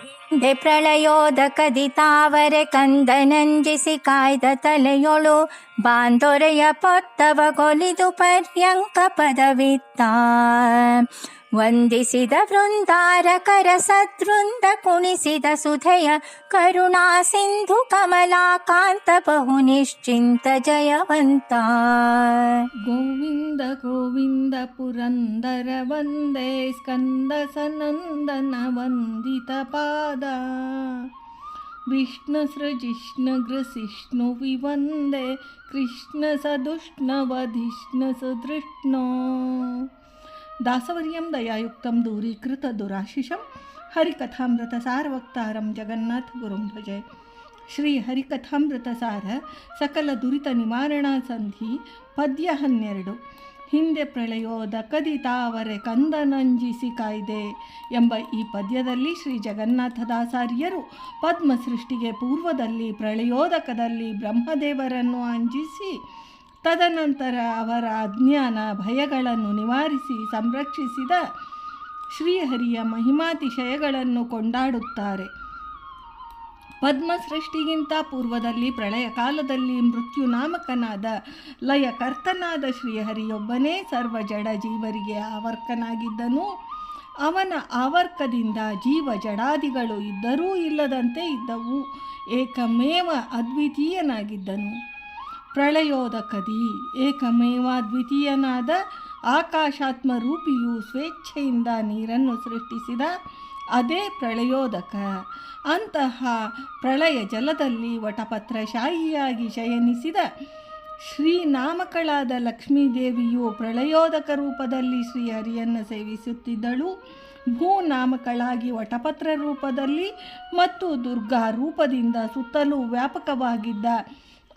ಹಿಂದೆ ಪ್ರಳಯೋದಕದಿ ತಾವರೆ ಕಂದನಂಜಿಸಿ ಕಾಯ್ದ ತಲೆಯೊಳು ಬಾಂದೊರೆಯ ಪೊತ್ತವ ಕೊಲಿದು ಪರ್ಯಂಕ ಪದವಿತ್ತ. ವಂದಿಸಿದ ವೃಂದಾರಕರ ಸದ್ವೃಂದ ಕುಣಿಸಿದ ಸುಧೆಯ ಕರುಣಾ ಸಿಂಧು ಕಮಲಾಕಾಂತ ಬಹು ನಿಶ್ಚಿಂತ ಜಯವಂತ ಗೋವಿಂದ ಗೋವಿಂದ ಪುರಂದರ ವಂದೇ ಸ್ಕಂದ ಸನಂದನ ವಂದಿತ ಪಾದ ವಿಷ್ಣು ಸೃಜಿಷ್ಣು ಗೃಸಿಷ್ಣು ಸಾರವಕ್ತಾರಂ ಜಗನ್ನಾಥ ಗುರುಂ ಭಜೆ ಶ್ರೀ ಹರಿಕಥಾಮೃತ ಸಾರ ಸಕಲ ದುರಿತ ನಿವಾರಣಾ ಸಂಧಿ ಪದ್ಯ ಹನ್ನೆರಡು. ಹಿಂದೆ ಪ್ರಳಯೋದ ಕದಿತಾವರೆ ಕಂದನಂಜಿಸಿ ಕಾಯ್ದೆ ಎಂಬ ಈ ಪದ್ಯದಲ್ಲಿ ಶ್ರೀ ಜಗನ್ನಾಥದಾಸಾರ್ಯರು ಪದ್ಮ ಸೃಷ್ಟಿಗೆ ಪೂರ್ವದಲ್ಲಿ ಪ್ರಳಯೋದಕದಲ್ಲಿ ಬ್ರಹ್ಮದೇವರನ್ನು ಅಂಜಿಸಿ ತದನಂತರ ಅವರ ಅಜ್ಞಾನ ಭಯಗಳನ್ನು ನಿವಾರಿಸಿ ಸಂರಕ್ಷಿಸಿದ ಶ್ರೀಹರಿಯ ಮಹಿಮಾತಿಶಯಗಳನ್ನು ಕೊಂಡಾಡುತ್ತಾರೆ. ಪದ್ಮ ಸೃಷ್ಟಿಗಿಂತ ಪೂರ್ವದಲ್ಲಿ ಪ್ರಳಯ ಕಾಲದಲ್ಲಿ ಮೃತ್ಯು ನಾಮಕನಾದ ಲಯಕರ್ತನಾದ ಶ್ರೀಹರಿಯೊಬ್ಬನೇ ಸರ್ವ ಜಡ ಜೀವರಿಗೆ ಆವರ್ಕನಾಗಿದ್ದನು ಅವನ ಆವರ್ಕದಿಂದ ಜೀವ ಜಡಾದಿಗಳು ಇದ್ದರೂ ಇಲ್ಲದಂತೆ ಇದ್ದವು. ಏಕಮೇವ ಅದ್ವಿತೀಯನಾಗಿದ್ದನು. ಪ್ರಳಯೋದಕದಿ. ಏಕಮೇವ ದ್ವಿತೀಯನಾದ ಆಕಾಶಾತ್ಮ ರೂಪಿಯು ಸ್ವೇಚ್ಛೆಯಿಂದ ನೀರನ್ನು ಸೃಷ್ಟಿಸಿದ ಅದೇ ಪ್ರಳಯೋದಕ. ಅಂತಹ ಪ್ರಳಯ ಜಲದಲ್ಲಿ ವಟಪತ್ರಶಾಹಿಯಾಗಿ ಶಯನಿಸಿದ ಶ್ರೀನಾಮಕಳಾದ ಲಕ್ಷ್ಮೀದೇವಿಯು ಪ್ರಳಯೋದಕ ರೂಪದಲ್ಲಿ ಶ್ರೀಹರಿಯನ್ನು ಸೇವಿಸುತ್ತಿದ್ದಳು. ಭೂನಾಮಕಳಾಗಿ ವಟಪತ್ರ ರೂಪದಲ್ಲಿ ಮತ್ತು ದುರ್ಗಾ ರೂಪದಿಂದ ಸುತ್ತಲೂ ವ್ಯಾಪಕವಾಗಿದ್ದ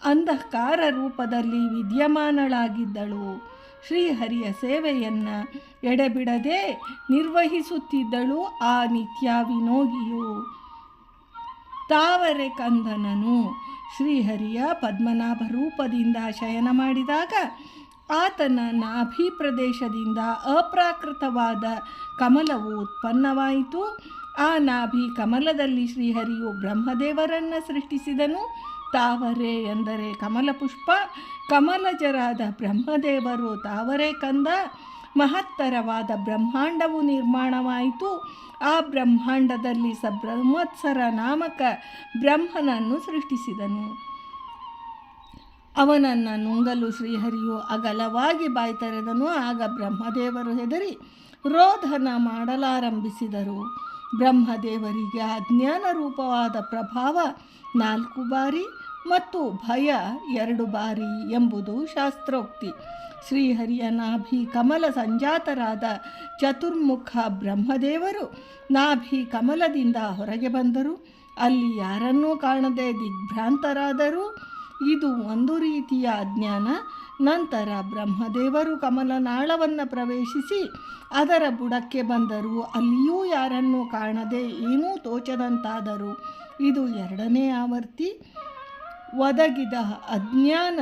ಅಂಧಕಾರ ರೂಪದಲ್ಲಿ ವಿದ್ಯಮಾನಳಾಗಿದ್ದಳು. ಶ್ರೀಹರಿಯ ಸೇವೆಯನ್ನು ಎಡೆಬಿಡದೆ ನಿರ್ವಹಿಸುತ್ತಿದ್ದಳು ಆ ನಿತ್ಯ ವಿನೋಗಿಯು. ತಾವರೆ ಕಂದನನು. ಶ್ರೀಹರಿಯ ಪದ್ಮನಾಭ ರೂಪದಿಂದ ಶಯನ ಮಾಡಿದಾಗ ಆತನ ನಾಭಿ ಪ್ರದೇಶದಿಂದ ಅಪ್ರಾಕೃತವಾದ ಕಮಲವು ಉತ್ಪನ್ನವಾಯಿತು. ಆ ನಾಭಿ ಕಮಲದಲ್ಲಿ ಶ್ರೀಹರಿಯು ಬ್ರಹ್ಮದೇವರನ್ನು ಸೃಷ್ಟಿಸಿದನು. ತಾವರೆ ಎಂದರೆ ಕಮಲ ಪುಷ್ಪ, ಕಮಲಜರಾದ ಬ್ರಹ್ಮದೇವರು ತಾವರೆ ಕಂದ. ಮಹತ್ತರವಾದ ಬ್ರಹ್ಮಾಂಡವು ನಿರ್ಮಾಣವಾಯಿತು. ಆ ಬ್ರಹ್ಮಾಂಡದಲ್ಲಿ ಸ ಬ್ರಹ್ಮತ್ಸರ ನಾಮಕ ಬ್ರಹ್ಮನನ್ನು ಸೃಷ್ಟಿಸಿದನು. ಅವನನ್ನು ನುಂಗಲು ಶ್ರೀಹರಿಯು ಅಗಲವಾಗಿ ಬಾಯಿ ತೆರೆದನು ಆಗ ಬ್ರಹ್ಮದೇವರು ಹೆದರಿ ರೋಧನ ಮಾಡಲಾರಂಭಿಸಿದರು. ಬ್ರಹ್ಮದೇವರಿಗೆ ಅಜ್ಞಾನ ರೂಪವಾದ ಪ್ರಭಾವ ನಾಲ್ಕು ಬಾರಿ ಮತ್ತು ಭಯ ಎರಡು ಬಾರಿ ಎಂಬುದು ಶಾಸ್ತ್ರೋಕ್ತಿ. ಶ್ರೀಹರಿಯ ನಾಭಿ ಕಮಲ ಸಂಜಾತರಾದ ಚತುರ್ಮುಖ ಬ್ರಹ್ಮದೇವರು ನಾಭಿ ಕಮಲದಿಂದ ಹೊರಗೆ ಬಂದರು. ಅಲ್ಲಿ ಯಾರನ್ನೂ ಕಾಣದೆ ದಿಗ್ಭ್ರಾಂತರಾದರು. ಇದು ಒಂದು ರೀತಿಯ ಅಜ್ಞಾನ. ನಂತರ ಬ್ರಹ್ಮದೇವರು ಕಮಲನಾಳವನ್ನು ಪ್ರವೇಶಿಸಿ ಅದರ ಬುಡಕ್ಕೆ ಬಂದರು ಅಲ್ಲಿಯೂ ಯಾರನ್ನೂ ಕಾಣದೆ ಏನೂ ತೋಚದಂತಾದರು. ಇದು ಎರಡನೇ ಆವರ್ತಿ ಒದಗಿದ ಅಜ್ಞಾನ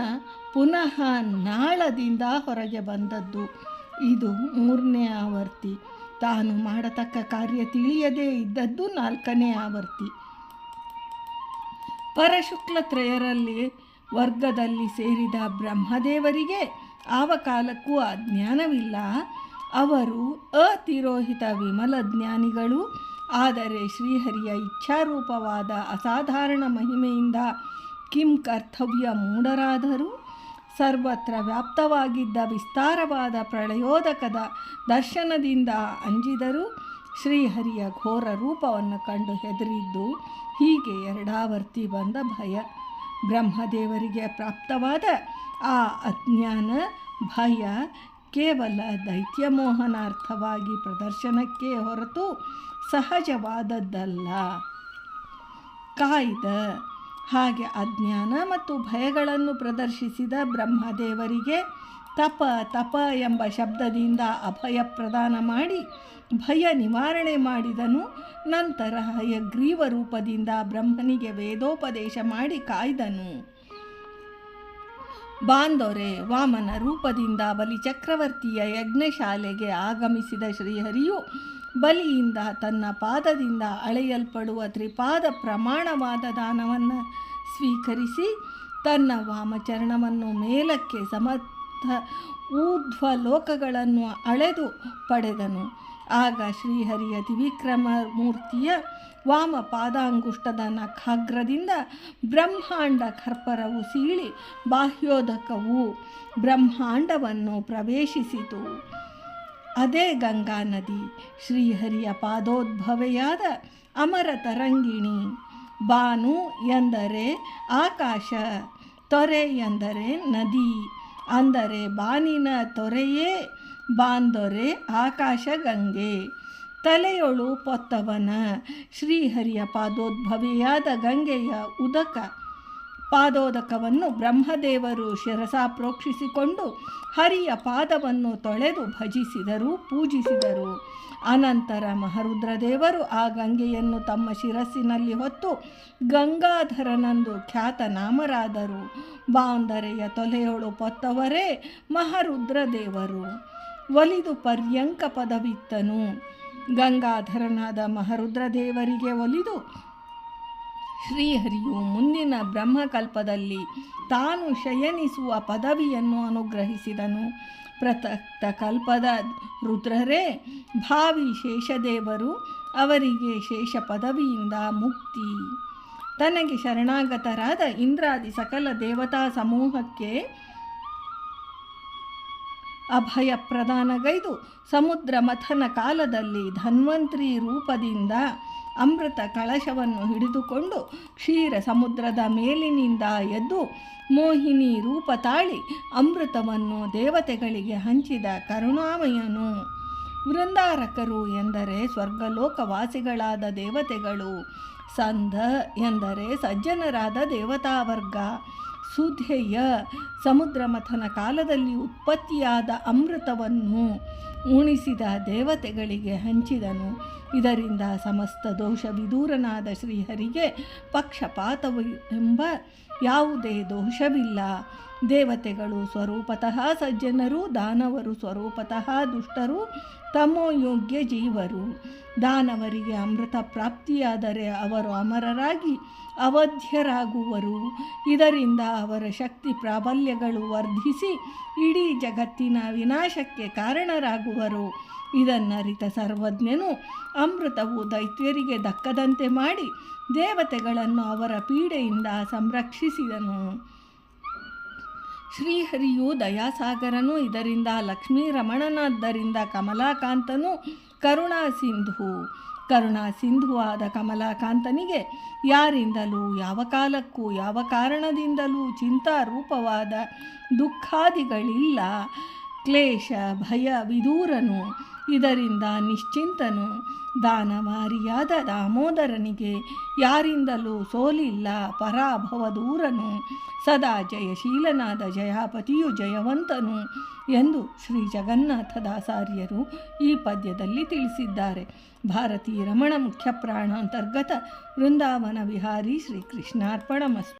ಪುನಃ ನಾಳದಿಂದ ಹೊರಗೆ ಬಂದದ್ದು. ಇದು ಮೂರನೇ ಆವರ್ತಿ ತಾನು ಮಾಡತಕ್ಕ ಕಾರ್ಯ ತಿಳಿಯದೇ ಇದ್ದದ್ದು ನಾಲ್ಕನೇ ಆವರ್ತಿ ಪರಶುಕ್ಲ ತ್ರಯರಲ್ಲಿ ವರ್ಗದಲ್ಲಿ ಸೇರಿದ ಬ್ರಹ್ಮದೇವರಿಗೆ ಆವ ಕಾಲಕ್ಕೂ ಅಜ್ಞಾನವಿಲ್ಲ ಅವರು ಅತಿರೋಹಿತ ವಿಮಲ ಜ್ಞಾನಿಗಳು. ಆದರೆ ಶ್ರೀಹರಿಯ ಇಚ್ಛಾರೂಪವಾದ ಅಸಾಧಾರಣ ಮಹಿಮೆಯಿಂದ ಕಿಂ ಕರ್ತವ್ಯ ಮೂಢರಾದರೂ, ಸರ್ವತ್ರ ವ್ಯಾಪ್ತವಾಗಿದ್ದ ವಿಸ್ತಾರವಾದ ಪ್ರಳಯೋದಕದ ದರ್ಶನದಿಂದ ಅಂಜಿದರು, ಶ್ರೀಹರಿಯ ಘೋರ ರೂಪವನ್ನು ಕಂಡು ಹೆದರಿದ್ದು ಹೀಗೆ ಎರಡಾವರ್ತಿ ಬಂದ ಭಯ. ಬ್ರಹ್ಮದೇವರಿಗೆ ಪ್ರಾಪ್ತವಾದ ಆ ಅಜ್ಞಾನ, ಭಯ ಕೇವಲ ದೈತ್ಯಮೋಹನಾರ್ಥವಾಗಿ ಪ್ರದರ್ಶನಕ್ಕೆ ಹೊರತು ಸಹಜವಾದದ್ದಲ್ಲ. ಕಾಯ್ದ ಹಾಗೆ ಅಜ್ಞಾನ ಮತ್ತು ಭಯಗಳನ್ನು ಪ್ರದರ್ಶಿಸಿದ ಬ್ರಹ್ಮದೇವರಿಗೆ ತಪ ತಪ ಎಂಬ ಶಬ್ದದಿಂದ ಅಭಯ ಪ್ರದಾನ ಮಾಡಿ ಭಯ ನಿವಾರಣೆ ಮಾಡಿದನು. ನಂತರ ಹಯಗ್ರೀವ ರೂಪದಿಂದ ಬ್ರಹ್ಮನಿಗೆ ವೇದೋಪದೇಶ ಮಾಡಿ ಕಾಯ್ದನು. ಬಾಂದೊರೆ, ವಾಮನ ರೂಪದಿಂದ ಬಲಿ ಚಕ್ರವರ್ತಿಯ ಯಜ್ಞಶಾಲೆಗೆ ಆಗಮಿಸಿದ ಶ್ರೀಹರಿಯು ಬಲಿಯಿಂದ ತನ್ನ ಪಾದದಿಂದ ಅಳೆಯಲ್ಪಡುವ ತ್ರಿಪಾದ ಪ್ರಮಾಣವಾದ ದಾನವನ್ನು ಸ್ವೀಕರಿಸಿ ತನ್ನ ವಾಮಚರಣವನ್ನು ಮೇಲಕ್ಕೆ ಸಮರ್ಥ ಊರ್ಧ್ವ ಲೋಕಗಳನ್ನು ಅಳೆದು ಪಡೆದನು. ಆಗ ಶ್ರೀಹರಿಯ ತ್ರಿವಿಕ್ರಮ ಮೂರ್ತಿಯ ವಾಮ ಪಾದಾಂಗುಷ್ಟದ ನಖಾಗ್ರದಿಂದ ಬ್ರಹ್ಮಾಂಡ ಕರ್ಪರವು ಸೀಳಿ ಬಾಹ್ಯೋದಕವು ಬ್ರಹ್ಮಾಂಡವನ್ನು ಪ್ರವೇಶಿಸಿತು. ಅದೇ ಗಂಗಾ ನದಿ, ಶ್ರೀಹರಿಯ ಪಾದೋದ್ಭವೆಯಾದ ಅಮರ ತರಂಗಿಣಿ, ಬಾನು ಎಂದರೆ ಆಕಾಶ, ತೊರೆ ಎಂದರೆ ನದಿ ಅಂದರೆ ಬಾನಿನ ತೊರೆಯೇ ಬಾಂದೊರೆ ಆಕಾಶ ಗಂಗೆ. ತಲೆಯೊಳು ಪೊತ್ತವನ ಶ್ರೀಹರಿಯ ಪಾದೋದ್ಭವಿಯಾದ ಗಂಗೆಯ ಉದಕ. ಪಾದೋದಕವನ್ನು ಬ್ರಹ್ಮದೇವರು ಶಿರಸ ಪ್ರೋಕ್ಷಿಸಿಕೊಂಡು ಹರಿಯ ಪಾದವನ್ನು ತೊಳೆದು ಭಜಿಸಿದರು, ಪೂಜಿಸಿದರು. ಅನಂತರ ಮಹರುದ್ರದೇವರು ಆ ಗಂಗೆಯನ್ನು ತಮ್ಮ ಶಿರಸ್ಸಿನಲ್ಲಿ ಹೊತ್ತು ಗಂಗಾಧರನಂದು ಖ್ಯಾತನಾಮರಾದರು ಬಾಂಧರೆಯ ತೊಲೆಯೊಳು ಪೊತ್ತವರೇ ಮಹರುದ್ರದೇವರು. ಒಲಿದು ಪರ್ಯಂಕ ಪದವಿತ್ತನು. ಗಂಗಾಧರನಾದ ಮಹರುದ್ರದೇವರಿಗೆ ಒಲಿದು ಶ್ರೀಹರಿಯು ಮುಂದಿನ ಬ್ರಹ್ಮಕಲ್ಪದಲ್ಲಿ ತಾನು ಶಯನಿಸುವ ಪದವಿಯನ್ನು ಅನುಗ್ರಹಿಸಿದನು. ಪ್ರತಕ್ತ ಕಲ್ಪದ ರುದ್ರರೇ, ಭಾವಿ ಶೇಷದೇವರು ಅವರಿಗೆ ಶೇಷ ಪದವಿಯಿಂದ ಮುಕ್ತಿ. ತನಗೆ ಶರಣಾಗತರಾದ ಇಂದ್ರಾದಿ ಸಕಲ ದೇವತಾ ಸಮೂಹಕ್ಕೆ ಅಭಯ ಪ್ರದಾನಗೈದು. ಸಮುದ್ರ ಮಥನ ಕಾಲದಲ್ಲಿ ಧನ್ವಂತ್ರಿ ರೂಪದಿಂದ ಅಮೃತ ಕಳಶವನ್ನು ಹಿಡಿದುಕೊಂಡು ಕ್ಷೀರ ಸಮುದ್ರದ ಮೇಲಿನಿಂದ ಎದ್ದು ಮೋಹಿನಿ ರೂಪ ತಾಳಿ ಅಮೃತವನ್ನು ದೇವತೆಗಳಿಗೆ ಹಂಚಿದ ಕರುಣಾಮಯನು. ವೃಂದಾರಕರು ಎಂದರೆ ಸ್ವರ್ಗಲೋಕವಾಸಿಗಳಾದ ದೇವತೆಗಳು. ಸಂಧ ಎಂದರೆ ಸಜ್ಜನರಾದ ದೇವತಾವರ್ಗ. ಸುಧೇಯ ಸಮುದ್ರ ಮಥನ ಕಾಲದಲ್ಲಿ ಉತ್ಪತ್ತಿಯಾದ ಅಮೃತವನ್ನು ಉಣಿಸಿದ ದೇವತೆಗಳಿಗೆ ಹಂಚಿದನು. ಇದರಿಂದ ಸಮಸ್ತ ದೋಷ ವಿದೂರನಾದ ಶ್ರೀಹರಿಗೆ ಪಕ್ಷಪಾತವು ಎಂಬ ಯಾವುದೇ ದೋಷವಿಲ್ಲ. ದೇವತೆಗಳು ಸ್ವರೂಪತಃ ಸಜ್ಜನರು, ದಾನವರು ಸ್ವರೂಪತಃ ದುಷ್ಟರು, ತಮೋ ಯೋಗ್ಯ ಜೀವರು. ದಾನವರಿಗೆ ಅಮೃತ ಪ್ರಾಪ್ತಿಯಾದರೆ ಅವರು ಅಮರರಾಗಿ ಅವಧ್ಯರಾಗುವರು. ಇದರಿಂದ ಅವರ ಶಕ್ತಿ ಪ್ರಾಬಲ್ಯಗಳು ವರ್ಧಿಸಿ ಇಡೀ ಜಗತ್ತಿನ ವಿನಾಶಕ್ಕೆ ಕಾರಣರಾಗುವರು. ಇದನ್ನರಿತ ಸರ್ವಜ್ಞನು ಅಮೃತವು ದೈತ್ಯರಿಗೆ ದಕ್ಕದಂತೆ ಮಾಡಿ ದೇವತೆಗಳನ್ನು ಅವರ ಪೀಡೆಯಿಂದ ಸಂರಕ್ಷಿಸಿದನು. ಶ್ರೀಹರಿಯು ದಯಾಸಾಗರನು, ಇದರಿಂದ ಲಕ್ಷ್ಮೀ ರಮಣನಾದ್ದರಿಂದ ಕಮಲಾಕಾಂತನು ಕರುಣಾ ಸಿಂಧು. ಕರುಣಾ ಸಿಂಧುವಾದ ಕಮಲಾಕಾಂತನಿಗೆ ಯಾರಿಂದಲೂ, ಯಾವ ಕಾಲಕ್ಕೂ, ಯಾವ ಕಾರಣದಿಂದಲೂ ಚಿಂತಾರೂಪವಾದ ದುಃಖಾದಿಗಳಿಲ್ಲ. ಕ್ಲೇಶ, ಭಯ, ವಿದೂರನು. ಇದರಿಂದ ನಿಶ್ಚಿಂತನು. ದಾನವಾರಿಯಾದ ದಾಮೋದರನಿಗೆ ಯಾರಿಂದಲೂ ಸೋಲಿಲ್ಲ, ಪರಾಭವ ದೂರನು. ಸದಾ ಜಯಶೀಲನಾದ ಜಯಾಪತಿಯು ಜಯವಂತನು ಎಂದು ಶ್ರೀ ಜಗನ್ನಾಥದಾಸಾರ್ಯರು ಈ ಪದ್ಯದಲ್ಲಿ ತಿಳಿಸಿದ್ದಾರೆ. ಭಾರತೀ ರಮಣ ಮುಖ್ಯ ಪ್ರಾಣ ಅಂತರ್ಗತ ವೃಂದಾವನ ವಿಹಾರಿ ಶ್ರೀ ಕೃಷ್ಣಾರ್ಪಣಮಸ್ತು